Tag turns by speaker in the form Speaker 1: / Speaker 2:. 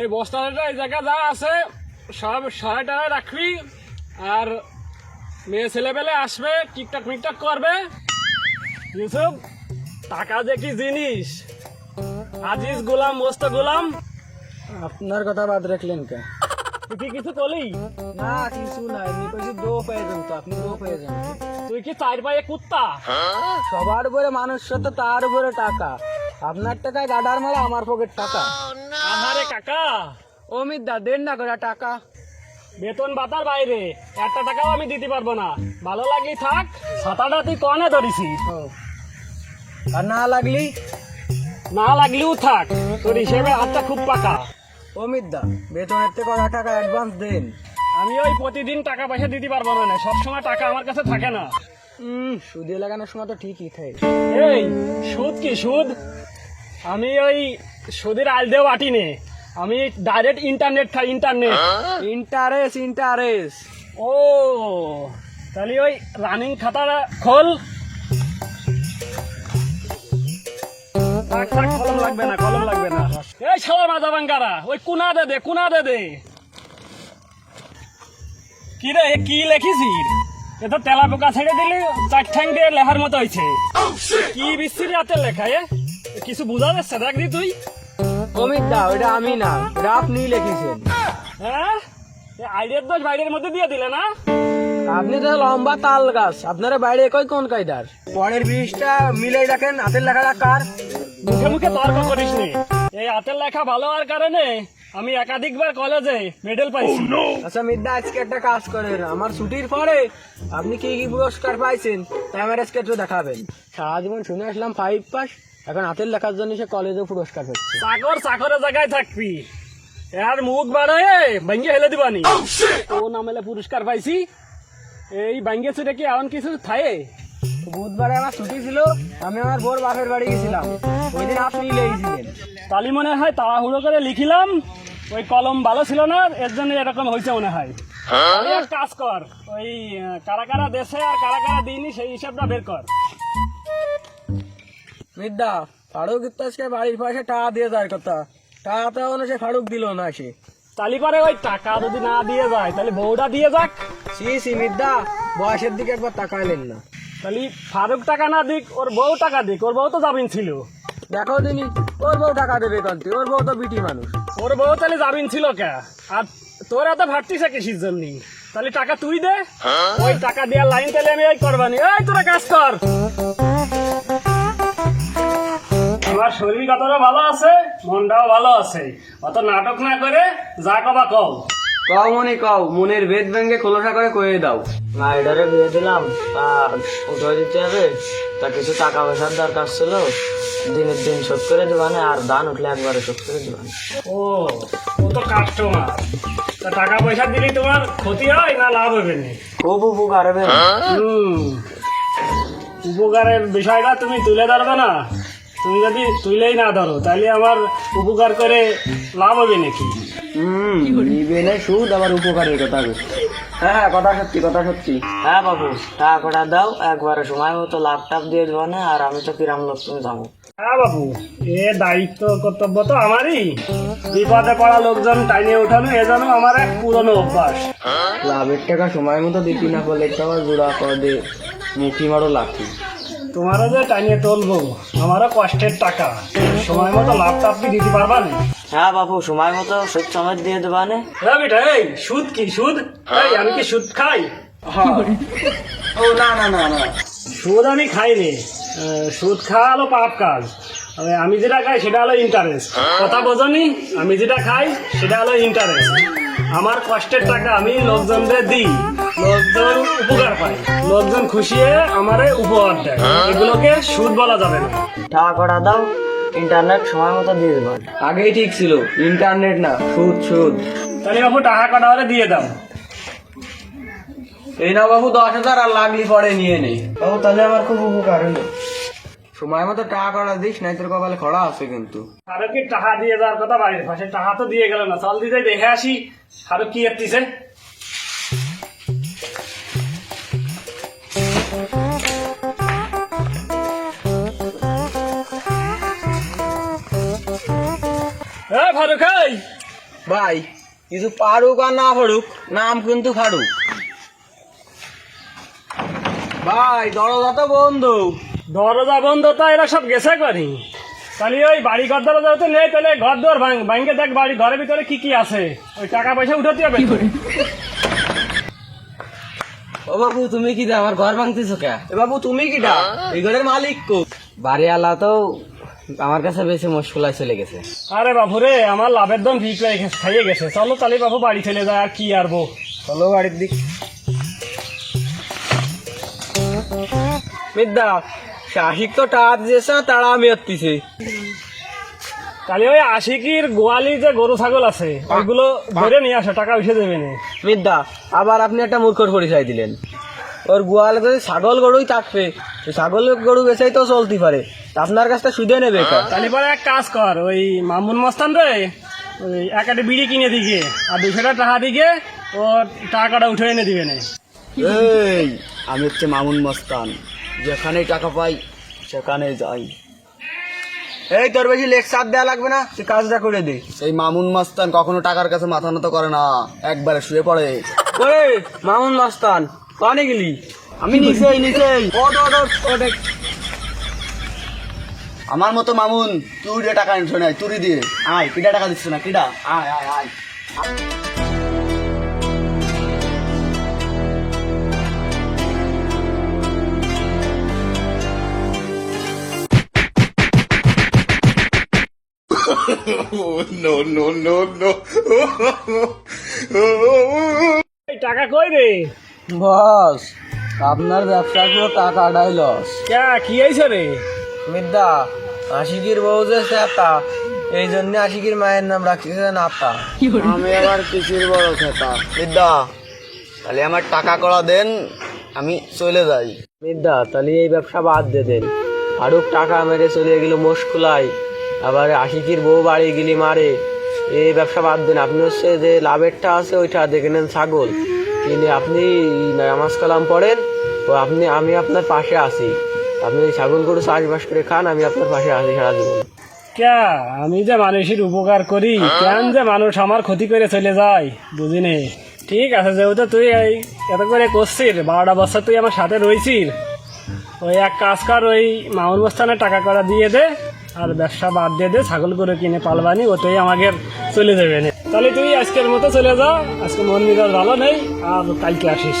Speaker 1: এই বস্তাটা এই জায়গা যা আছে সব সহায় টায় রাখবি। আর মেয়ে ছেলেবেলে আসবে টিকটক মিকটক করবে। ইউসুফ টাকা যে কি জিনিস? আজিজ গোলাম মস্ত গোলাম।
Speaker 2: আপনার কথা বাদ রাখলেন কে?
Speaker 1: তুই কিছু করলি?
Speaker 2: না কিছু না কইছি দো পেয়ে যান তো আপনি দো পেয়ে যান
Speaker 1: তুই কি চার পায়ে কুত্তা?
Speaker 2: সবার উপরে মানুষ তো তার উপরে টাকা। আপনার টাকায় গাডার মারা আমার পকেট টাকা।
Speaker 1: আহারে কাকা।
Speaker 2: অমিত দা দেন না করে টাকা।
Speaker 1: বেতন বাতার বাইরে। একটা টাকাও আমি দিতে পারব না। ভালো লাগলি থাক ছাতাটা তুই কনে ধরিছিস
Speaker 2: ও। আর না লাগলি?
Speaker 1: না লাগলেও থাক তোর হিসেবে হাতটা খুব পাকা।
Speaker 2: অমিত দা বেতনের থেকে টাকা অ্যাডভান্স দেন।
Speaker 1: আমি ওই প্রতিদিন টাকা পয়সা দিতে পারব না সব সময় টাকা আমার কাছে থাকে না।
Speaker 2: সুদে লাগানোর সময় তো ঠিকই থাকে।
Speaker 1: এই সুদ কি সুদ? আমি ওই সুদের আল দেও আটি নে আমি ডাইরেক্ট ইন্টারনেট খাই ইন্টারনেট
Speaker 2: ইন্টারেস্ট ইন্টারেস্ট
Speaker 1: ও তাহলে ওই রানিং খাতাটা খোল। কলম লাগবে না কলম লাগবে না। এই শালা মাজা বাঙ্গারা ওই কুনা দে দে কুনা দে দে। কি রে কি লেখিছিস? এ তো তেলা পোকা ছেড়ে দিলি চার ঠ্যাং দিয়ে লেখার মতো হয়েছে কি বিচ্ছিরি হাতে লেখা এ? কিছু বুঝা যাচ্ছে দেখ দি তুই।
Speaker 2: অমিত দা ওটা আমি না ওটা আপনি লিখেছেন।
Speaker 1: হ্যাঁ? আইডিয়ার দোষ বাইরের মধ্যে দিয়ে দিলে না?
Speaker 2: আপনি তো লম্বা তাল গাছ আপনারা বাইরে কই কোন কায়দার? পরের বীজটা মিলাই রাখেন হাতের লেখাটা কার?
Speaker 1: মুখে মুখে তর্ক করিস এই হাতের লেখা ভালো হওয়ার কারণে আমি একাধিকবার কলেজে মেডেল পাইছি।
Speaker 2: আচ্ছা মিদ্দা আজকে একটা কাজ করেন। আমার ছুটির পরে আপনি কি কি পুরস্কার পাইছেন তাই আমার আজকে একটু দেখাবেন। সারা জীবন শুনে আসলাম ফাইভ পাস এখন হাতের লেখার জন্য সে কলেজে পুরস্কার হচ্ছে
Speaker 1: চাকর চাকরের জায়গায় থাকবি। আর মুখ বাড়ায় ভাঙ্গে হেলে দিবানি। ও নামেলে পুরস্কার পাইছি। এই ভাঙ্গে ছুটে কি এমন কিছু থায়ে
Speaker 2: বুধবারে আমার ছুটি ছিল আমি আমার বোর বাপের বাড়ি গেছিলাম। ওই দিন আপনি লেগেছিলেন।
Speaker 1: তালি মনে হয় তাড়াহুড়ো করে লিখিলাম ওই কলম ভালো ছিল না এর জন্য এরকম হয়েছে মনে হয়। এক কাজ কর ওই কারা কারা দেশে আর কারা কারা দিইনি সেই হিসাবটা বের কর।
Speaker 2: মিদ্দা ফারুক আজকে বাড়ির পাশে টাকা দিয়ে যায় কথা। টাকা তো সে ফারুক দিল না সে।
Speaker 1: তালি পরে ওই টাকা যদি না দিয়ে যায় তাহলে বউটা দিয়ে যাক।
Speaker 2: সি সি মিদ্দা বয়সের দিকে একবার তাকাইলেন না।
Speaker 1: তাহলে ফারুক টাকা না দিক ওর বউ টাকা দিক ওর বউ তো জামিন ছিল।
Speaker 2: দেখো দিনি ওর বউ টাকা দেবে কন্তি ওর বউ তো বিটি মানুষ।
Speaker 1: ওর বউ তাহলে জামিন ছিল কে? আর তোর এত ভাবতিস কিসির জন্য? তাহলে টাকা তুই দে। ওই টাকা দেওয়ার লাইন তাহলে আমি ওই করবানি। এই তোরা কাজ কর। আমার শরীর কতটা ভালো আছে? মনটাও ভালো আছে। অত নাটক না করে যা কবা কও।
Speaker 2: কও মনে কও। মনের ভেদ ভেঙে খোলসা করে কয়ে দাও। গাড়িটারে বিয়ে দিলাম তা উঠে দিতে হবে। তা কিছু টাকা পয়সার দরকার ছিল। দিনের দিন শোধ করে দেবানে আর দান উঠলে একবারে শোধ করে দেবানে।
Speaker 1: ও ও তো কাস্টমার তা টাকা পয়সা দিলে তোমার ক্ষতি হয় না লাভ হবে না?
Speaker 2: খুব উপকার হবে।
Speaker 1: হুম। উপকারের বিষয়টা তুমি তুলে ধরবে না। তুমি যদি তুলেই না ধরো তাহলে আমার উপকার করে লাভ হবে নাকি?
Speaker 2: হুম নিবে না সুদ আবার উপকারের কথা হ্যাঁ কথা সত্যি কথা সত্যি। হ্যাঁ বাবু টাকা কটা দাও একবারে সময় মতো লাভ টাপ দিয়ে দেবো না আর আমি তো কিরাম লোক তুমি যাব
Speaker 1: হ্যাঁ বাবু এ দায়িত্ব কর্তব্য তো আমারই। বিপদে পড়া লোকজন টাইনে ওঠানো এ যেন আমার এক পুরনো অভ্যাস।
Speaker 2: লাভের টাকা সময় মতো দিতি না বলে তো আমার গুড়া করে মুখি মারো লাঠি।
Speaker 1: তোমারও যে টাইনে তুলবো আমারও কষ্টের টাকা। সময় মতো লাভ টাভ কি দিতে পারবা না?
Speaker 2: হ্যাঁ বাবু সময় মতো সুদ সময় দিয়ে দেবা না।
Speaker 1: হ্যাঁ বেটা এই সুদ কি সুদ? এই আমি কি সুদ খাই?
Speaker 2: ও না না না না।
Speaker 1: সুদ আমি খাইনি। আহ, সুদ খাওয়া হলো পাপ কাজ। আমি যেটা খাই সেটা হলো ইন্টারেস্ট কথা বোঝনি? আমি যেটা খাই সেটা হলো ইন্টারেস্ট আমার কষ্টের টাকা আমি লোকজনদের দিই। লোকজন উপকার পায়। লোকজন খুশি হয়ে আমারে উপহার দেয়। এগুলোকে সুদ বলা যাবে না।
Speaker 2: টাকা কটা দাও ইন্টারনেট সময় মতো দিয়ে দেবা। আগেই ঠিক ছিল ইন্টারনেট না সুদ সুদ।
Speaker 1: তাহলে বাবু টাকা কটা হলে দিয়ে দাও।
Speaker 2: এই না বাবু দশ হাজার আর লাগলি পরে নিয়ে নেই বাবু তাহলে আমার খুব উপকার হলো। সময় মতো টাকা কটা দিস নাই তোর কপালে খড়া আছে কিন্তু।
Speaker 1: আরও কি টাকা দিয়ে যাওয়ার কথা বাড়ির পাশে টাকা তো দিয়ে গেল না। চল দিতে দেখে আসি। আরও কি এতিছে ফারুক এই।
Speaker 2: ভাই কিছু পারুক আর না পারুক নাম কিন্তু ফারুক। ভাই দরজা তো বন্ধ।
Speaker 1: দরজা বন্ধ তো এরা সব গেছে করি তাহলে ওই বাড়ি ঘর দরজা তো নেই তাহলে ঘর দর ভাঙ্গে দেখ বাড়ি ঘরের ভিতরে কি কি আছে। ওই টাকা পয়সা উঠাতে হবে
Speaker 2: ও বাবু তুমি কি দা আমার ঘর ভাঙতেছো কে? এ বাবু তুমি কি ডা এই ঘরের মালিক কো? বাড়িওয়ালা তো আমার কাছে বেশি মুশকিলায় চলে গেছে।
Speaker 1: আরে বাবুরে আমার লাভের দম ঠিক হয়ে গেছে খাইয়ে গেছে। চলো তাহলে বাবু বাড়ি চলে যায় আর কি আরবো
Speaker 2: চলো বাড়ির দিক। মিদ্দা শাহিক তো টাকা দিয়েছে তারা আমি হত্তিছে।
Speaker 1: তাহলে ওই আশিকির গোয়ালি যে গরু ছাগল আছে ওইগুলো ধরে নিয়ে আসো টাকা উঠে দেবে না।
Speaker 2: মিদ্দা আবার আপনি একটা মূর্খর পরিচয় দিলেন। ওর গোয়ালে যদি ছাগল গরুই থাকবে ছাগল গরু বেচাই তো চলতে পারে। তা আপনার কাছটা সুদে নেবে?
Speaker 1: তাহলে পরে এক কাজ কর ওই মামুন মস্তান রে ওই এক আটি বিড়ি কিনে দিকে আর দুশোটা টাকা দিকে ও টাকাটা উঠে এনে দিবে না।
Speaker 2: এই আমি হচ্ছে মামুন মস্তান। যেখানেই টাকা পাই সেখানে যাই। এই তোর বেশি লেকচার দেওয়া লাগবে না তুই কাজটা করে দে।
Speaker 3: সেই মামুন মাস্তান কখনো টাকার কাছে মাথা নত করে না একবারে শুয়ে পড়ে।
Speaker 2: ওরে মামুন মস্তান কানে গেলি? আমি নিচেই নিচেই। ওট ওট ওট ওট এক-
Speaker 3: আমার মতো মামুন তুই টাকা নিছ নাই তুই দিয়ে। আয় কিটা টাকা দিচ্ছ না কিটা আয় আয় আয়।
Speaker 1: টাকা কই রে?
Speaker 2: বস আপনার ব্যবসা পুরো টাকা আড়াই লস
Speaker 1: কি হয়েছে রে?
Speaker 2: মিদ্দা আশিকির বউ যে সেতা এই জন্য আশিকির মায়ের নাম রাখছে নাতা
Speaker 3: আমি আবার কিসির বড় খেতা বিদ্যা তাহলে আমার টাকা করা দেন আমি চলে যাই।
Speaker 2: মিদ্দা তাহলে এই ব্যবসা বাদ দিয়ে দেন। আরও টাকা মেরে চলে গেল মুশকুলাই আবার আশিকির বউ বাড়ি গেলি মারে। এই ব্যবসা বাদ দেন আপনি হচ্ছে যে লাভেরটা আছে ওইটা দেখে নেন ছাগল। কিনে আপনি নামাজ কালাম পড়েন ও আপনি আমি আপনার পাশে আছি। আপনি ছাগল গরু চাষবাস করে খান আমি আপনার পাশে আছি সারা জীবন।
Speaker 1: ক্যা? আমি যে মানুষের উপকার করি কেন যে মানুষ আমার ক্ষতি করে চলে যায়? বুঝিনি? ঠিক আছে যেহেতু তুই এই এত করে করছিস বারোটা বছর তুই আমার সাথে রয়েছিস ওই এক কাজ কর ওই মামুন বস্তানে টাকা করা দিয়ে দে আর ব্যবসা বাদ দিয়ে দে ছাগল করে কিনে পালবানি ওটাই আমাকে চলে যাবে না। তাহলে তুই আজকের মতো চলে যা আজকে মন মেজাজ ভালো নেই আর কালকে আসিস।